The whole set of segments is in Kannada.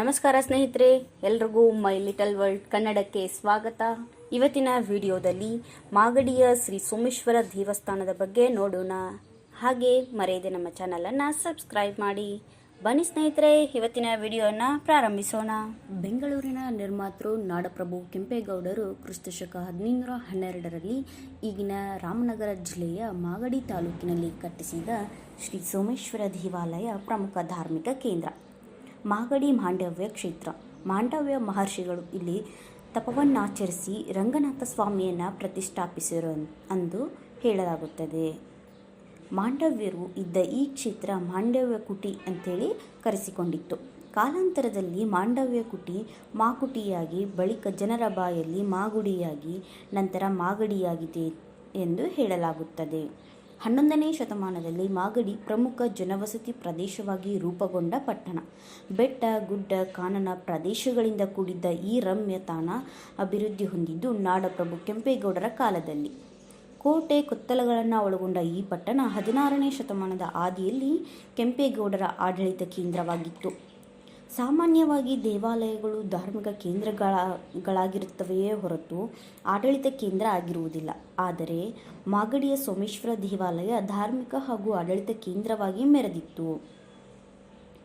ನಮಸ್ಕಾರ ಸ್ನೇಹಿತರೆ, ಎಲ್ರಿಗೂ ಮೈ ಲಿಟಲ್ ವರ್ಲ್ಡ್ ಕನ್ನಡಕ್ಕೆ ಸ್ವಾಗತ. ಇವತ್ತಿನ ವಿಡಿಯೋದಲ್ಲಿ ಮಾಗಡಿಯ ಶ್ರೀ ಸೋಮೇಶ್ವರ ದೇವಸ್ಥಾನದ ಬಗ್ಗೆ ನೋಡೋಣ. ಹಾಗೆ ಮರೆಯದೆ ನಮ್ಮ ಚಾನಲನ್ನು ಸಬ್ಸ್ಕ್ರೈಬ್ ಮಾಡಿ. ಬನ್ನಿ ಸ್ನೇಹಿತರೆ, ಇವತ್ತಿನ ವಿಡಿಯೋನ ಪ್ರಾರಂಭಿಸೋಣ. ಬೆಂಗಳೂರಿನ ನಿರ್ಮಾತೃ ನಾಡಪ್ರಭು ಕೆಂಪೇಗೌಡರು ಕ್ರಿಸ್ತಶಕ ಹದಿನೈದುನೂರ ಹನ್ನೆರಡರಲ್ಲಿ ಈಗಿನ ರಾಮನಗರ ಜಿಲ್ಲೆಯ ಮಾಗಡಿ ತಾಲೂಕಿನಲ್ಲಿ ಕಟ್ಟಿಸಿದ ಶ್ರೀ ಸೋಮೇಶ್ವರ ದೇವಾಲಯ ಪ್ರಮುಖ ಧಾರ್ಮಿಕ ಕೇಂದ್ರ. ಮಾಗಡಿ ಮಾಂಡವ್ಯ ಕ್ಷೇತ್ರ. ಮಾಂಡವ್ಯ ಮಹರ್ಷಿಗಳು ಇಲ್ಲಿ ತಪವನ್ನಾಚರಿಸಿ ರಂಗನಾಥ ಸ್ವಾಮಿಯನ್ನು ಪ್ರತಿಷ್ಠಾಪಿಸಿರು ಅಂದು ಹೇಳಲಾಗುತ್ತದೆ. ಮಾಂಡವ್ಯರು ಇದ್ದ ಈ ಕ್ಷೇತ್ರ ಮಾಂಡವ್ಯ ಕುಟಿ ಅಂತೇಳಿ ಕರೆಸಿಕೊಂಡಿತ್ತು. ಕಾಲಾಂತರದಲ್ಲಿ ಮಾಂಡವ್ಯ ಕುಟಿ ಮಾಕುಟಿಯಾಗಿ, ಬಳಿಕ ಜನರ ಬಾಯಲ್ಲಿ ಮಾಗುಡಿಯಾಗಿ, ನಂತರ ಮಾಗಡಿಯಾಗಿದೆ ಎಂದು ಹೇಳಲಾಗುತ್ತದೆ. ಹನ್ನೊಂದನೇ ಶತಮಾನದಲ್ಲಿ ಮಾಗಡಿ ಪ್ರಮುಖ ಜನವಸತಿ ಪ್ರದೇಶವಾಗಿ ರೂಪುಗೊಂಡ ಪಟ್ಟಣ. ಬೆಟ್ಟ, ಗುಡ್ಡ, ಕಾನನ ಪ್ರದೇಶಗಳಿಂದ ಕೂಡಿದ್ದ ಈ ರಮ್ಯ ತಾಣ ಅಭಿವೃದ್ಧಿ ಹೊಂದಿದ್ದು ನಾಡಪ್ರಭು ಕೆಂಪೇಗೌಡರ ಕಾಲದಲ್ಲಿ. ಕೋಟೆ ಕೊತ್ತಲಗಳನ್ನು ಒಳಗೊಂಡ ಈ ಪಟ್ಟಣ ಹದಿನಾರನೇ ಶತಮಾನದ ಆದಿಯಲ್ಲಿ ಕೆಂಪೇಗೌಡರ ಆಡಳಿತ ಕೇಂದ್ರವಾಗಿತ್ತು ಸಾಮಾನ್ಯವಾಗಿ ದೇವಾಲಯಗಳು ಧಾರ್ಮಿಕ ಕೇಂದ್ರಗಳಾಗಿರುತ್ತವೆಯೇ ಹೊರತು ಆಡಳಿತ ಕೇಂದ್ರ ಆಗಿರುವುದಿಲ್ಲ. ಆದರೆ ಮಾಗಡಿಯ ಸೋಮೇಶ್ವರ ದೇವಾಲಯ ಧಾರ್ಮಿಕ ಹಾಗೂ ಆಡಳಿತ ಕೇಂದ್ರವಾಗಿ ಮೆರೆದಿತ್ತು.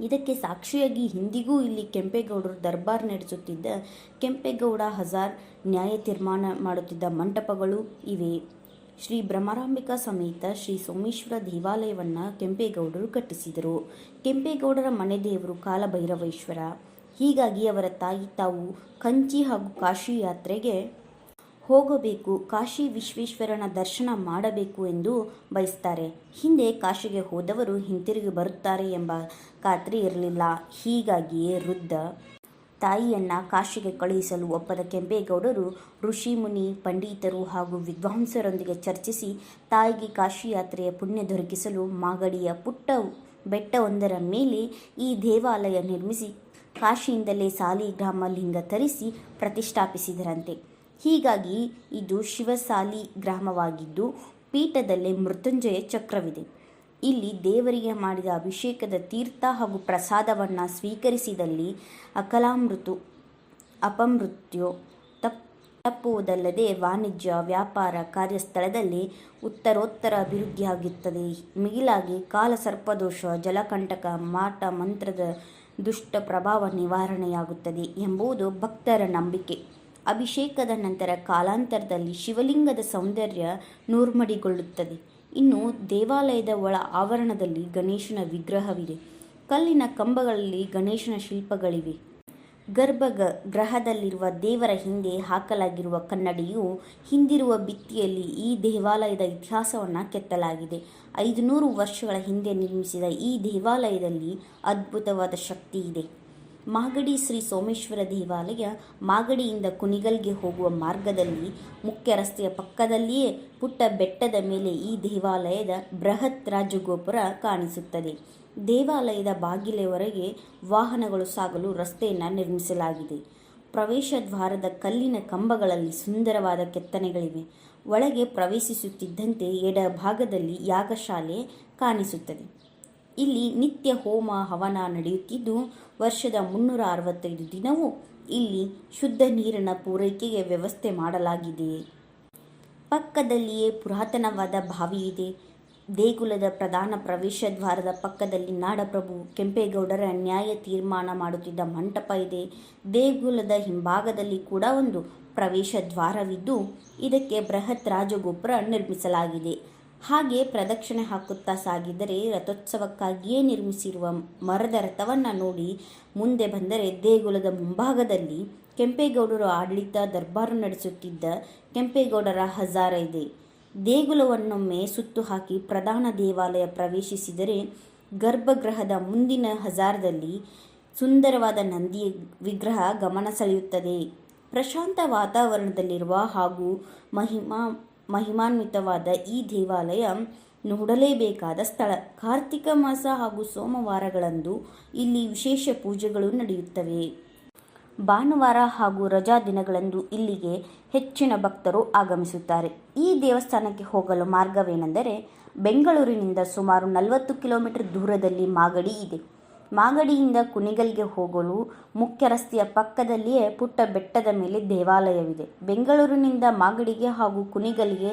ಇದಕ್ಕೆ ಸಾಕ್ಷಿಯಾಗಿ ಹಿಂದಿಗೂ ಇಲ್ಲಿ ಕೆಂಪೇಗೌಡರು ದರ್ಬಾರ್ ನಡೆಸುತ್ತಿದ್ದ ಕೆಂಪೇಗೌಡ ಹಜಾರ್ ನ್ಯಾಯ ತೀರ್ಮಾನ ಮಾಡುತ್ತಿದ್ದ ಮಂಟಪಗಳು ಇವೆ. ಶ್ರೀ ಭ್ರಮರಾಂಬಿಕಾ ಸಮೇತ ಶ್ರೀ ಸೋಮೇಶ್ವರ ದೇವಾಲಯವನ್ನು ಕೆಂಪೇಗೌಡರು ಕಟ್ಟಿಸಿದರು. ಕೆಂಪೇಗೌಡರ ಮನೆ ದೇವರು ಕಾಲಭೈರವೇಶ್ವರ. ಹೀಗಾಗಿ ಅವರ ತಾಯಿ ತಾವು ಕಂಚಿ ಹಾಗೂ ಕಾಶಿ ಯಾತ್ರೆಗೆ ಹೋಗಬೇಕು. ಕಾಶಿ ವಿಶ್ವೇಶ್ವರನ ದರ್ಶನ ಮಾಡಬೇಕು ಎಂದು ಬಯಸ್ತಾರೆ. ಹಿಂದೆ ಕಾಶಿಗೆ ಹೋದವರು ಹಿಂತಿರುಗಿ ಬರುತ್ತಾರೆ ಎಂಬ ಖಾತ್ರಿ ಇರಲಿಲ್ಲ. ಹೀಗಾಗಿಯೇ ವೃದ್ಧ ತಾಯಿಯನ್ನ ಕಾಶಿಗೆ ಕಳುಹಿಸಲು ಒಪ್ಪದ ಕೆಂಪೇಗೌಡರು ಋಷಿ ಮುನಿ, ಪಂಡಿತರು ಹಾಗೂ ವಿದ್ವಾಂಸರೊಂದಿಗೆ ಚರ್ಚಿಸಿ ತಾಯಿಗೆ ಕಾಶಿ ಯಾತ್ರೆಯ ಪುಣ್ಯ ದೊರಕಿಸಲು ಮಾಗಡಿಯ ಪುಟ್ಟ ಬೆಟ್ಟವೊಂದರ ಮೇಲೆ ಈ ದೇವಾಲಯ ನಿರ್ಮಿಸಿ ಕಾಶಿಯಿಂದಲೇ ಸಾಲಿಗ್ರಾಮ ಲಿಂಗ ತರಿಸಿ ಪ್ರತಿಷ್ಠಾಪಿಸಿದರಂತೆ. ಹೀಗಾಗಿ ಇದು ಶಿವಸಾಲಿ ಗ್ರಾಮವಾಗಿದ್ದು, ಪೀಠದಲ್ಲೇ ಮೃತ್ಯುಂಜಯ ಚಕ್ರವಿದೆ. ಇಲ್ಲಿ ದೇವರಿಗೆ ಮಾಡಿದ ಅಭಿಷೇಕದ ತೀರ್ಥ ಹಾಗೂ ಪ್ರಸಾದವನ್ನು ಸ್ವೀಕರಿಸಿದಲ್ಲಿ ಅಕಲಾಮೃತು, ಅಪಮೃತ್ಯು ತಪ್, ತಪ್ಪುವುದಲ್ಲದೆ ವಾಣಿಜ್ಯ, ವ್ಯಾಪಾರ ಕಾರ್ಯಸ್ಥಳದಲ್ಲಿ ಉತ್ತರೋತ್ತರ ಅಭಿವೃದ್ಧಿಯಾಗುತ್ತದೆ. ಮಿಗಿಲಾಗಿ ಕಾಲಸರ್ಪದೋಷ ಜಲಕಂಟಕ, ಮಾಟ, ಮಂತ್ರದ ದುಷ್ಟ ಪ್ರಭಾವ ನಿವಾರಣೆಯಾಗುತ್ತದೆ ಎಂಬುದು ಭಕ್ತರ ನಂಬಿಕೆ. ಅಭಿಷೇಕದ ನಂತರ ಕಾಲಾಂತರದಲ್ಲಿ ಶಿವಲಿಂಗದ ಸೌಂದರ್ಯ ನೂರ್ಮಡಿಗೊಳ್ಳುತ್ತದೆ. ಇನ್ನು ದೇವಾಲಯದ ಒಳ ಆವರಣದಲ್ಲಿ ಗಣೇಶನ ವಿಗ್ರಹವಿದೆ. ಕಲ್ಲಿನ ಕಂಬಗಳಲ್ಲಿ ಗಣೇಶನ ಶಿಲ್ಪಗಳಿವೆ. ಗರ್ಭಗ ಗ್ರಹದಲ್ಲಿರುವ ದೇವರ ಹಿಂದೆ ಹಾಕಲಾಗಿರುವ ಕನ್ನಡಿಯು ಹಿಂದಿರುವ ಭಿತ್ತಿಯಲ್ಲಿ ಈ ದೇವಾಲಯದ ಇತಿಹಾಸವನ್ನು ಕೆತ್ತಲಾಗಿದೆ. ಐದುನೂರು ವರ್ಷಗಳ ಹಿಂದೆ ನಿರ್ಮಿಸಿದ ಈ ದೇವಾಲಯದಲ್ಲಿ ಅದ್ಭುತವಾದ ಶಕ್ತಿ ಇದೆ. ಮಾಗಡಿ ಶ್ರೀ ಸೋಮೇಶ್ವರ ದೇವಾಲಯ ಮಾಗಡಿಯಿಂದ ಕುಣಿಗಲ್ಗೆ ಹೋಗುವ ಮಾರ್ಗದಲ್ಲಿ ಮುಖ್ಯ ರಸ್ತೆಯ ಪಕ್ಕದಲ್ಲಿಯೇ ಪುಟ್ಟ ಬೆಟ್ಟದ ಮೇಲೆ ಈ ದೇವಾಲಯದ ಬೃಹತ್ ರಾಜಗೋಪುರ ಕಾಣಿಸುತ್ತದೆ. ದೇವಾಲಯದ ಬಾಗಿಲೆವರೆಗೆ ವಾಹನಗಳು ಸಾಗಲು ರಸ್ತೆಯನ್ನು ನಿರ್ಮಿಸಲಾಗಿದೆ. ಪ್ರವೇಶ ದ್ವಾರದ ಕಲ್ಲಿನ ಕಂಬಗಳಲ್ಲಿ ಸುಂದರವಾದ ಕೆತ್ತನೆಗಳಿವೆ. ಒಳಗೆ ಪ್ರವೇಶಿಸುತ್ತಿದ್ದಂತೆ ಎಡ ಭಾಗದಲ್ಲಿ ಯಾಗಶಾಲೆ ಕಾಣಿಸುತ್ತದೆ. ಇಲ್ಲಿ ನಿತ್ಯ ಹೋಮ ಹವನ ನಡೆಯುತ್ತಿದ್ದು, ವರ್ಷದ ಮುನ್ನೂರ ಅರವತ್ತೈದು ದಿನವೂ ಇಲ್ಲಿ ಶುದ್ಧ ನೀರಿನ ಪೂರೈಕೆಗೆ ವ್ಯವಸ್ಥೆ ಮಾಡಲಾಗಿದೆ. ಪಕ್ಕದಲ್ಲಿಯೇ ಪುರಾತನವಾದ ಬಾವಿ ಇದೆ. ದೇಗುಲದ ಪ್ರಧಾನ ಪ್ರವೇಶ ದ್ವಾರದ ಪಕ್ಕದಲ್ಲಿ ನಾಡಪ್ರಭು ಕೆಂಪೇಗೌಡರ ನ್ಯಾಯ ತೀರ್ಮಾನ ಮಾಡುತ್ತಿದ್ದ ಮಂಟಪ ಇದೆ. ದೇಗುಲದ ಹಿಂಭಾಗದಲ್ಲಿ ಕೂಡ ಒಂದು ಪ್ರವೇಶ ದ್ವಾರವಿದ್ದು, ಇದಕ್ಕೆ ಬೃಹತ್ ರಾಜಗೋಪುರ ನಿರ್ಮಿಸಲಾಗಿದೆ. ಹಾಗೆ ಪ್ರದಕ್ಷಿಣೆ ಹಾಕುತ್ತಾ ಸಾಗಿದರೆ ರಥೋತ್ಸವಕ್ಕಾಗಿಯೇ ನಿರ್ಮಿಸಿರುವ ಮರದ ರಥವನ್ನು ನೋಡಿ ಮುಂದೆ ಬಂದರೆ ದೇಗುಲದ ಮುಂಭಾಗದಲ್ಲಿ ಕೆಂಪೇಗೌಡರು ಆಡಳಿತ ದರ್ಬಾರು ನಡೆಸುತ್ತಿದ್ದ ಕೆಂಪೇಗೌಡರ ಹಜಾರ ಇದೆ. ದೇಗುಲವನ್ನೊಮ್ಮೆ ಸುತ್ತು ಹಾಕಿ ಪ್ರಧಾನ ದೇವಾಲಯ ಪ್ರವೇಶಿಸಿದರೆ ಗರ್ಭಗೃಹದ ಮುಂದಿನ ಹಜಾರದಲ್ಲಿ ಸುಂದರವಾದ ನಂದಿ ವಿಗ್ರಹ ಗಮನ ಸೆಳೆಯುತ್ತದೆ. ಪ್ರಶಾಂತ ವಾತಾವರಣದಲ್ಲಿರುವ ಹಾಗೂ ಮಹಿಮಾ ಮಹಿಮಾನ್ವಿತವಾದ ಈ ದೇವಾಲಯ ನೋಡಲೇಬೇಕಾದ ಸ್ಥಳ. ಕಾರ್ತಿಕ ಮಾಸ ಹಾಗೂ ಸೋಮವಾರಗಳಂದು ಇಲ್ಲಿ ವಿಶೇಷ ಪೂಜೆಗಳು ನಡೆಯುತ್ತವೆ. ಭಾನುವಾರ ಹಾಗೂ ರಜಾ ದಿನಗಳಂದು ಇಲ್ಲಿಗೆ ಹೆಚ್ಚಿನ ಭಕ್ತರು ಆಗಮಿಸುತ್ತಾರೆ. ಈ ದೇವಸ್ಥಾನಕ್ಕೆ ಹೋಗಲು ಮಾರ್ಗವೇನೆಂದರೆ ಬೆಂಗಳೂರಿನಿಂದ ಸುಮಾರು ನಲವತ್ತು ಕಿಲೋಮೀಟರ್ ದೂರದಲ್ಲಿ ಮಾಗಡಿ ಇದೆ. ಮಾಗಡಿಯಿಂದ ಕುಣಿಗಲ್ಗೆ ಹೋಗಲು ಮುಖ್ಯ ರಸ್ತೆಯ ಪಕ್ಕದಲ್ಲಿಯೇ ಪುಟ್ಟ ಬೆಟ್ಟದ ಮೇಲೆ ದೇವಾಲಯವಿದೆ. ಬೆಂಗಳೂರಿನಿಂದ ಮಾಗಡಿಗೆ ಹಾಗೂ ಕುಣಿಗಲ್ಗೆ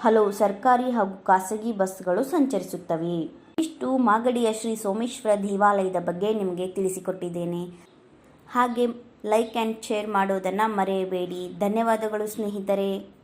ಹಲವು ಸರ್ಕಾರಿ ಹಾಗೂ ಖಾಸಗಿ ಬಸ್ಗಳು ಸಂಚರಿಸುತ್ತವೆ. ಇಷ್ಟು ಮಾಗಡಿಯ ಶ್ರೀ ಸೋಮೇಶ್ವರ ದೇವಾಲಯದ ಬಗ್ಗೆ ನಿಮಗೆ ತಿಳಿಸಿಕೊಟ್ಟಿದ್ದೇನೆ. ಹಾಗೆ ಲೈಕ್ ಆ್ಯಂಡ್ ಶೇರ್ ಮಾಡೋದನ್ನು ಮರೆಯಬೇಡಿ. ಧನ್ಯವಾದಗಳು ಸ್ನೇಹಿತರೆ.